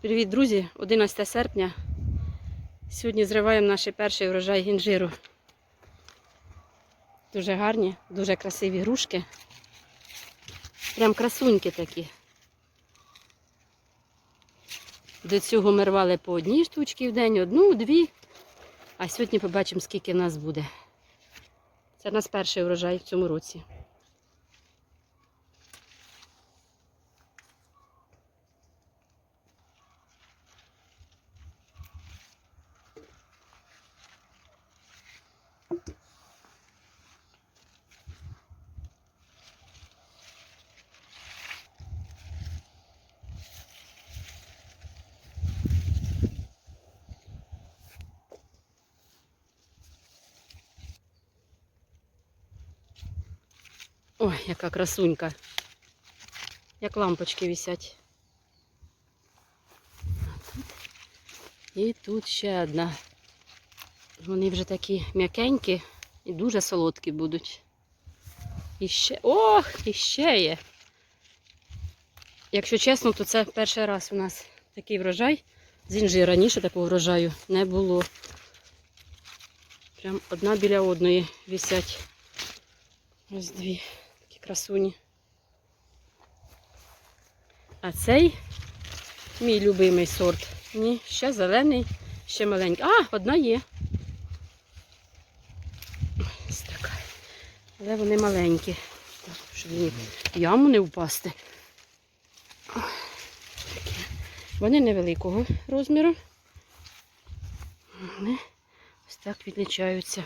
Привіт, друзі! 11 серпня. Сьогодні зриваємо наш перший врожай інжиру. Дуже гарні, дуже красиві грушки. Прям красуньки такі. До цього ми рвали по одній штучці в день, одну, дві. А сьогодні побачимо, скільки нас буде. Це у нас перший врожай в цьому році. Ой, яка красунька. Як лампочки висять. І тут ще одна. Вони вже такі м'якенькі і дуже солодкі будуть. І ще. Ох, і ще є. Якщо чесно, то це перший раз у нас такий врожай. З інжи раніше такого врожаю не було. Прям одна біля одної висять. Ось дві красуні. А цей мій любимий сорт. Ні, ще зелений, ще маленький. А, одна є. Ось така. Але вони маленькі. Так, щоб в яму не впасти. Такі. Вони невеликого розміру. Вони ось так відлічаються.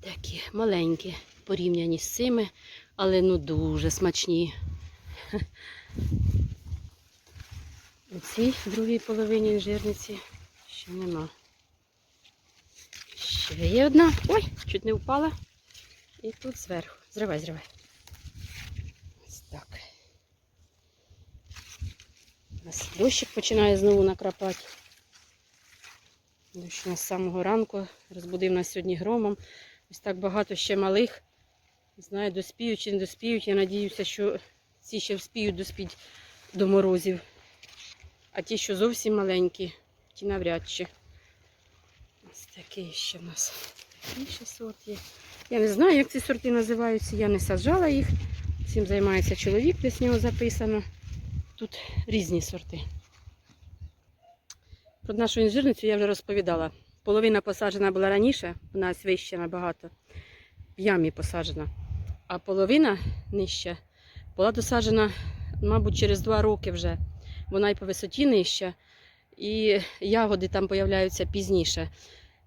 Такі маленькі, порівняні з цими, але ну дуже смачні. У цій другій половині інжирниці ще нема. Ще є одна. Ой, чуть не впала. І тут зверху. Зривай, зривай. Ось так. У нас дощик починає знову накрапати. Дощ у нас з самого ранку розбудив нас сьогодні громом. Ось так багато ще малих. Не знаю, доспіють чи не доспіють. Я надіюся, що ці ще вспіють доспіть до морозів. А ті, що зовсім маленькі, ті навряд чи. Ось такий ще в нас такий ще сорт є. Я не знаю, як ці сорти називаються. Я не саджала їх. Цим займається чоловік, десь в нього записано. Тут різні сорти. Про нашу інжирницю я вже розповідала. Половина посаджена була раніше, у нас вище набагато, в ямі посаджена. А половина нижча була досаджена, мабуть, через два роки вже. Вона і по висоті нижча, і ягоди там появляються пізніше.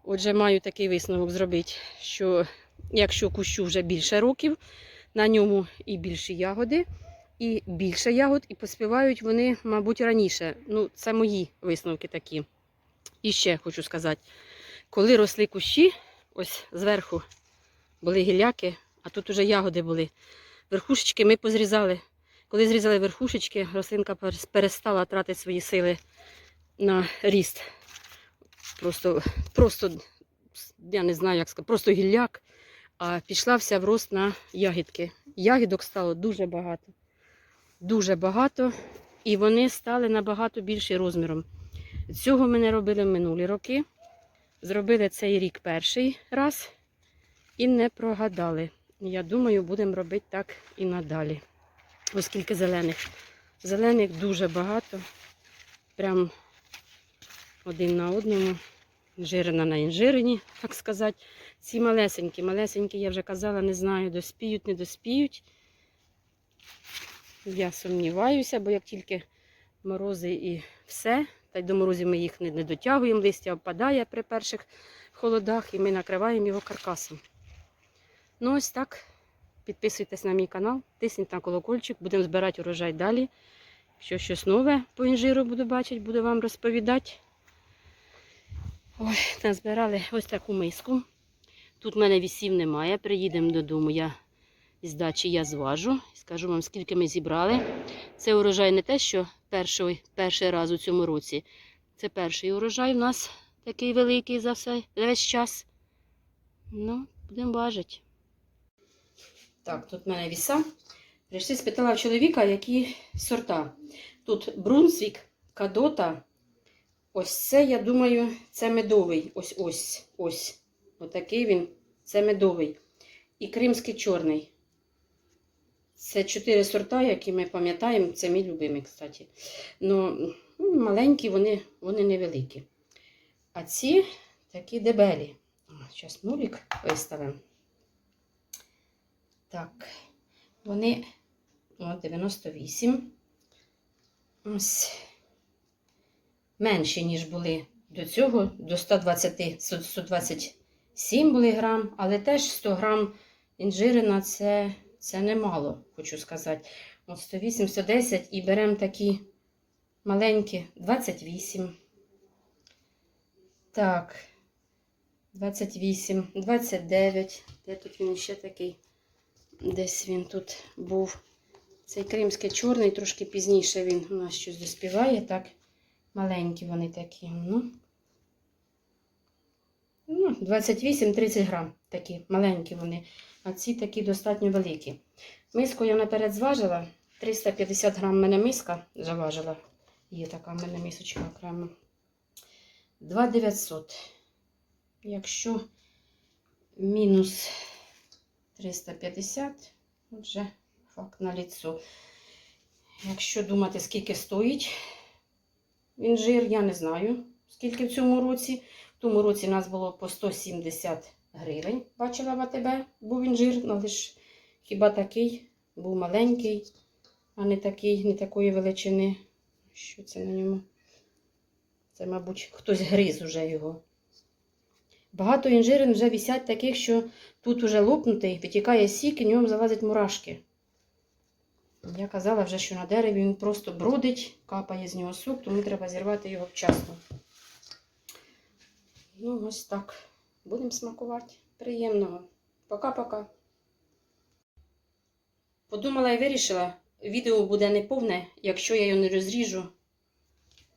Отже, маю такий висновок зробити, що якщо кущу вже більше років, на ньому і більші ягоди, і більше ягод, і поспівають вони, мабуть, раніше. Ну, це мої висновки такі. І ще хочу сказати, коли росли кущі, ось зверху були гілляки, а тут уже ягоди були. Верхушечки ми позрізали. Коли зрізали верхушечки, рослинка перестала тратити свої сили на ріст. Просто, просто я не знаю, як сказати, просто гілляк, а пішла вся в рост на ягідки. Ягідок стало дуже багато. Дуже багато. І вони стали набагато більші розміром. Цього ми не робили минулі роки. Зробили цей рік перший раз і не прогадали. Я думаю, будемо робити так і надалі. Оскільки зелених. Зелених дуже багато. Прям один на одному. Інжирина на інжирині, так сказати. Ці малесенькі, малесенькі, я вже казала, не знаю, доспіють, не доспіють. Я сумніваюся, бо як тільки морози і все, та й до морозів ми їх не, дотягуємо, листя опадає при перших холодах і ми накриваємо його каркасом. Ну ось так. Підписуйтесь на мій канал, тисніть на колокольчик, будемо збирати урожай далі. Якщо щось нове по інжиру буду бачити, буду вам розповідати. Ой, назбирали ось таку миску. Тут в мене вісів немає. Приїдемо додому, я із дачі я зважу. Скажу вам, скільки ми зібрали. Це урожай не те, що перший, перший раз у цьому році. Це перший урожай у нас такий великий за все, за весь час. Ну, будемо важити. Так, тут в мене віса. Прийшли, спитала в чоловіка, які сорта. Тут Брунсвік, Кадота. Ось це, я думаю, це медовий. Ось ось ось. Отакий він. Це медовий. І кримський чорний. Це чотири сорта, які ми пам'ятаємо. Це мій любимий, кстати. Ну, маленькі, вони, вони невеликі. А ці такі дебелі. Зараз нулік виставимо. Так, вони о, 98. Ось менші, ніж були до цього, до 120, 127 були грам, але теж 100 грам інжирина це, це немало, хочу сказати. От 108, 110 і беремо такі маленькі 28. Так, 28, 29. Де тут він ще такий? Десь він тут був. Цей кримський чорний, трошки пізніше він у нас щось доспіває, так. Маленькі вони такі. Ну, ну 28-30 грам такі маленькі вони. А ці такі достатньо великі. Миску я наперед зважила. 350 грам мене миска заважила. Є така в мене мисочка окрема. 2900. Якщо мінус 350, отже, факт на ліцо. Якщо думати, скільки стоїть інжир, я не знаю, скільки в цьому році. В тому році у нас було по 170 гривень. Бачила в АТБ, був інжир, але ж хіба такий, був маленький, а не такий, не такої величини. Що це на ньому? Це, мабуть, хтось гриз уже його. Багато інжирин вже висять таких, що тут уже лопнутий, витікає сік і в ньому залазять мурашки. Я казала вже, що на дереві він просто бродить, капає з нього сок, тому треба зірвати його вчасно. Ну, ось так. Будемо смакувати. Приємного. Пока-пока. Подумала і вирішила, відео буде неповне, якщо я його не розріжу,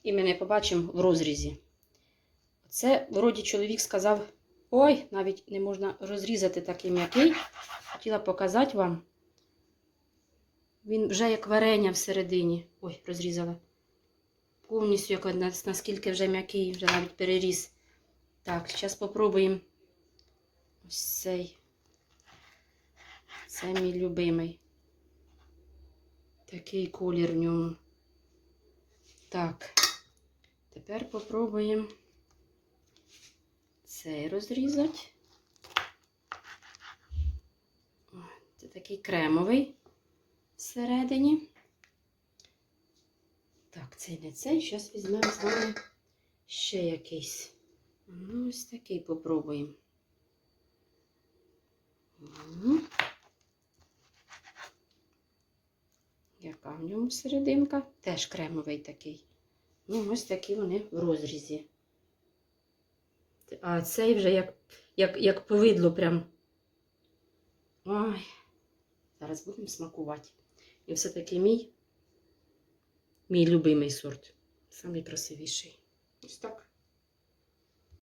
і ми не побачимо в розрізі. Це, вроді, чоловік сказав: ой, навіть не можна розрізати такий м'який. Хотіла показати вам. Він вже як варення всередині. Ой, розрізала. Повністю, як наскільки вже м'який, вже навіть переріс. Так, зараз спробуємо ось цей. Це мій любимий. Такий колір в ньому. Так. Тепер попробуємо цей розрізати. Це такий кремовий всередині. Так, цей не цей. Зараз візьмемо з вами ще якийсь. Ну, ось такий попробуємо. Яка в ньому серединка? Теж кремовий такий. Ну, ось такі вони в розрізі. А цей вже як, як, як повидло прям. Ой, зараз будемо смакувати. І все-таки мій, мій любимий сорт. Самий красивіший. Ось так.